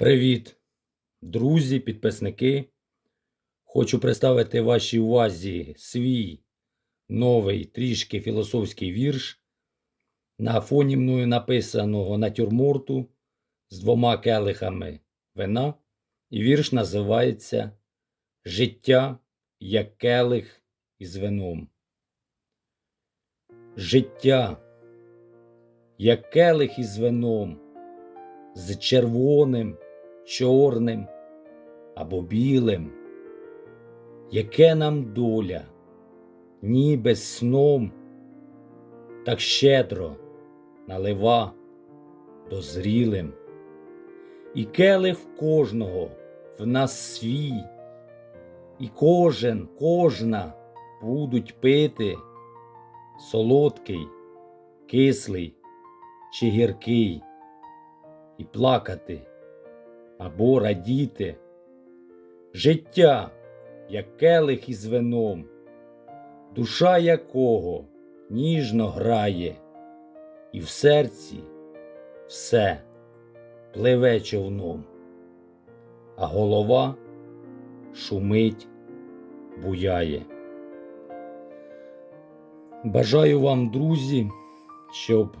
Привіт, друзі, підписники. Хочу представити вашій увазі свій новий трішки філософський вірш на фоні мною написаного натюрморту з двома келихами вина. І вірш називається Життя як келих із вином. Життя як келих із вином, з червоним, чорним або білим. Яке нам доля, ніби сном, так щедро налива дозрілим. І келих кожного в нас свій, і кожен, кожна будуть пити солодкий, кислий чи гіркий, і плакати або радіти. Життя, як келих із вином, душа якого ніжно грає, і в серці все пливе човном, а голова шумить, буяє. Бажаю вам, друзі, щоб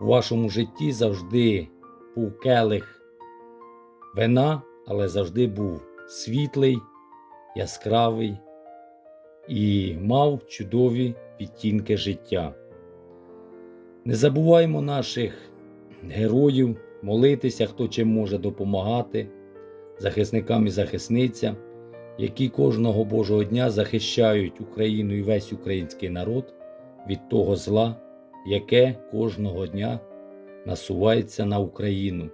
у вашому житті завжди був келих вина, але завжди був світлий, яскравий і мав чудові відтінки життя. Не забуваймо наших героїв, молитися, хто чим може допомагати, захисникам і захисницям, які кожного Божого дня захищають Україну і весь український народ від того зла, яке кожного дня насувається на Україну.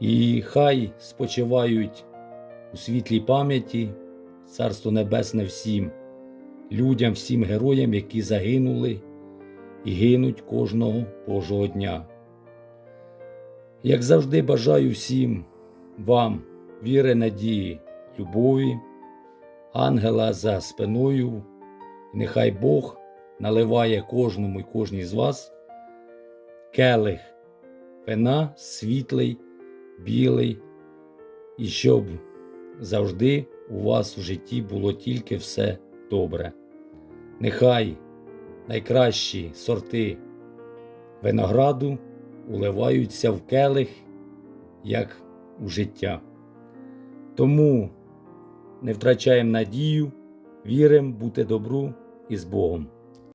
І хай спочивають у світлій пам'яті Царство Небесне всім людям, всім героям, які загинули і гинуть кожного Божого дня. Як завжди, бажаю всім вам віри, надії, любові, ангела за спиною. Нехай Бог наливає кожному і кожній з вас келих вина світлий, білий, і щоб завжди у вас в житті було тільки все добре. Нехай найкращі сорти винограду уливаються в келих, як у життя. Тому не втрачаємо надію, віримо бути добру і з Богом.